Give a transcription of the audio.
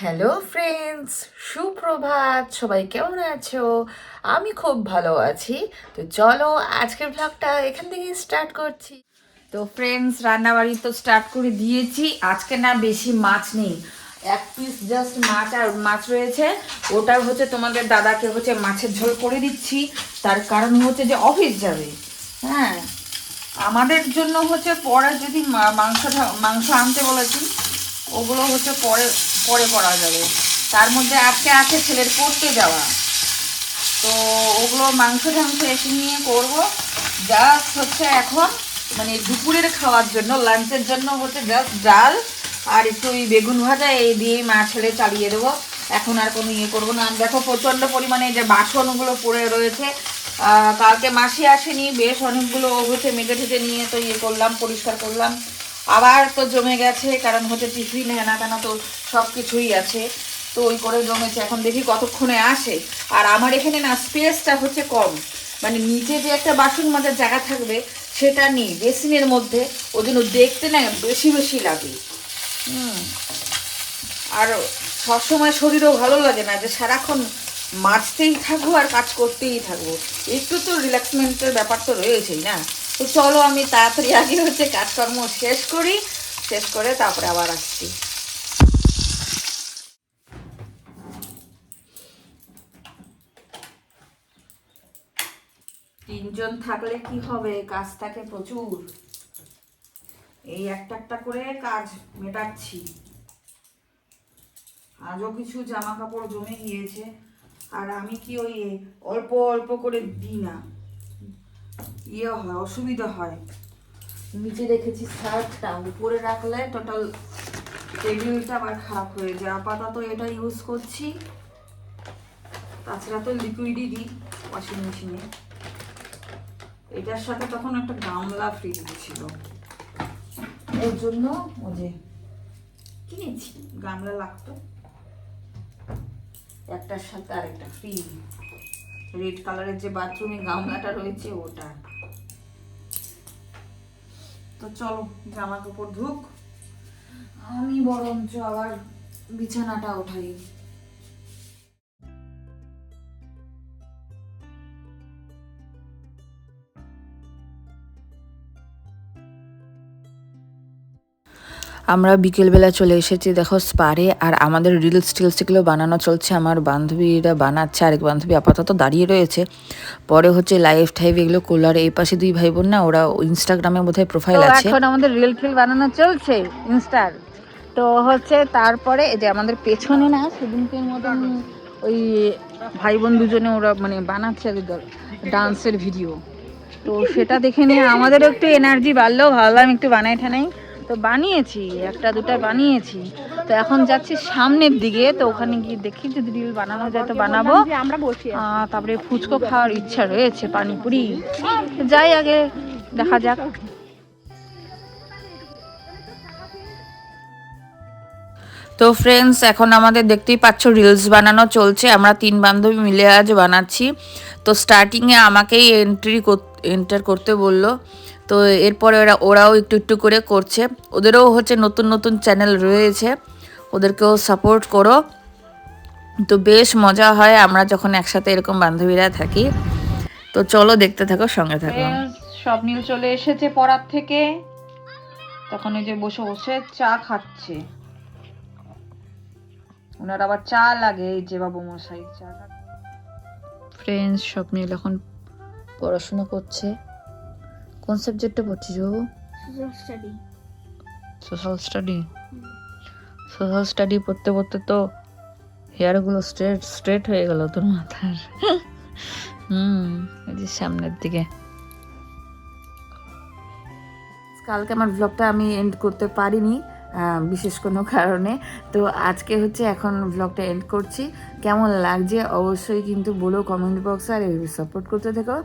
Hello friends সুপ্রভাত। সবাই কেমন আছো? আমি খুব ভালো আছি। তো চলো আজকের ব্লগটা এখান থেকে স্টার্ট করছি। তো ফ্রেন্ডস রান্নাবাড়ি তো স্টার্ট করে দিয়েছি। আজকে না বেশি মাছ নেই। এক পিস জাস্ট মাছ আর মাছ রয়েছে। ওটা হচ্ছে তোমাদের দাদাকে হচ্ছে মাছের ঝোল করে দিচ্ছি। তার কারণ হচ্ছে যে অফিস যাবে। হ্যাঁ। আমাদের জন্য হচ্ছে পরে যদি মাংসটা, মাংস আনতে বলেছি, ওগুলো হচ্ছে পরে পরে করা যাবে। তার মধ্যে আজকে আছে ছেলের পড়তে যাওয়া। তো ওগুলো মাংস টাংস এসে নিয়ে করব। জাস্ট হচ্ছে এখন মানে দুপুরের খাওয়ার জন্য লাঞ্চের জন্য হচ্ছে জাস্ট ডাল আর একটু ওই বেগুন ভাজা এই দিয়েই মা ছেলে চালিয়ে দেবো। এখন আর কোনো ইয়ে করব না। দেখো প্রচণ্ড পরিমাণে যে বাসনগুলো পড়ে রয়েছে। কালকে মাসি আসেনি, বেশ অনেকগুলো হচ্ছে মেটে ঠেটে নিয়ে তো ইয়ে করলাম, পরিষ্কার করলাম। আবার তো জমে গেছে, কারণ হচ্ছে টিফিন হেনা তেনা তো সব কিছুই আছে। তো ওই করে জমেছে, এখন দেখি কতক্ষণে আসে। আর আমার এখানে না স্পেসটা হচ্ছে কম। মানে নিচে যে একটা বাসন মাজার জায়গা থাকবে, সেটা নেই, বেসিনের মধ্যে। ওই জন্য দেখতে না বেশি বেশি লাগে। আর সবসময় শরীরও ভালো লাগে না যে সারাক্ষণ মাছতেই থাকব আর কাজ করতেই থাকব। একটু তো রিল্যাক্সমেন্টের ব্যাপার তো রয়েছেই না। তো চলো আমি তাড়াতাড়ি আগে হচ্ছে কাজকর্ম শেষ করি, শেষ করে তারপরে আবার আসছি। তিনজন থাকলে কি হবে? কাজ থাকে প্রচুর। এই একটা একটা করে কাজ মেটাচ্ছি। আজও কিছু জামা কাপড় জমে গিয়েছে, আর আমি কি ওই অল্প অল্প করে দিই না? ইয়ে হয় অসুবিধা হয়। নিচে রেখেছি শার্টটা উপরে রাখলে টোটাল টেবিলটা আবার খারাপ হয়ে যায়। আপাতত এটা ইউজ করছি। তাছাড়া তো লিকুইডই দিই ওয়াশিং মেশিনে এটার সাথে তখন একটা গামলা ফ্রি ছিল ওর জন্য ও যে কিনেছি গামলা লাগতো। একটার সাথে আরেকটা ফ্রি রেড কালারের যে বাথরুমে গামলাটা রয়েছে, ওটা। তো চলো, জামা কাপড় ধুক। আমি বরঞ্চ আবার বিছানাটা ওঠাই। আমরা বিকেলবেলা চলে এসেছি দেখো স্পারে আর আমাদের রিলস টিলস এগুলো বানানো চলছে। আমার বান্ধবীরা বানাচ্ছে। আরেক বান্ধবী আপাতত দাঁড়িয়ে রয়েছে। পরে হচ্ছে লাইভ টাইভ এগুলো করল। আর এই পাশে দুই ভাই বোন না ওরা ইনস্টাগ্রামে বোধহয় প্রোফাইল আছে। এখন আমাদের রিল ফিল বানানো চলছে ইনস্টার তো হচ্ছে তারপরে এই যে আমাদের পেছনে না সেদিনকের মতন ওই ভাই বোন দুজনে ওরা মানে বানাচ্ছে ডান্সের ভিডিও তো সেটা দেখে নিয়ে আমাদেরও একটু এনার্জি বাড়লো। ভাবলাম একটু বানাই ঠানাই তো বানিয়েছি একটা দুটা বানিয়েছি। তো এখন যাচ্ছি সামনের দিকে তো ওখানে গিয়ে দেখি যদি রিল বানানো যায় তো বানাবো। আমরা বসি তারপরে ফুচকো খাওয়ার ইচ্ছা রয়েছে পানিপুরি। যাই আগে দেখা যাক। তো ফ্রেন্ডস এখন আমাদের দেখতেই পাচ্ছ রিলস বানানো চলছে। আমরা তিন বান্ধবী মিলে আজ বানাচ্ছি। তো স্টার্টিংয়ে আমাকেই এন্ট্রি এন্টার করতে বলল। তো এরপরে ওরা ওরাও একটু একটু করে করছে। ওদেরও হচ্ছে নতুন নতুন চ্যানেল রয়েছে। ওদেরকেও সাপোর্ট করো। তো বেশ মজা হয় আমরা যখন একসাথে এরকম বান্ধবীরা থাকি। তো চলো দেখতে থাকো সঙ্গে থাকো। স্বপ্নীল চলে এসেছে পড়ার থেকে। তখন এই যে বসে বসে চা খাচ্ছে। ওনার আবার চা লাগে এই যে বাবু মশাই চা ফ্রেন্ডস স্বপ্নীল এখন পড়াশোনা করছে। কোন সাবজেক্টে পড়ছিস বাবু? Study social study social study পড়তে পড়তে তো হেয়ারগুলো স্ট্রেট স্ট্রেট হয়ে গেল তোর মাথার। হুম এই সামনের দিকে। কালকে আমার ব্লগটা আমি এন্ড করতে পারিনি বিশেষ কোনো কারণে। তো আজকে হচ্ছে এখন ব্লগটা এন্ড করছি। কেমন লাগছে অবশ্যই কিন্তু বলো কমেন্ট বক্সে আর সাপোর্ট করতে থেকো।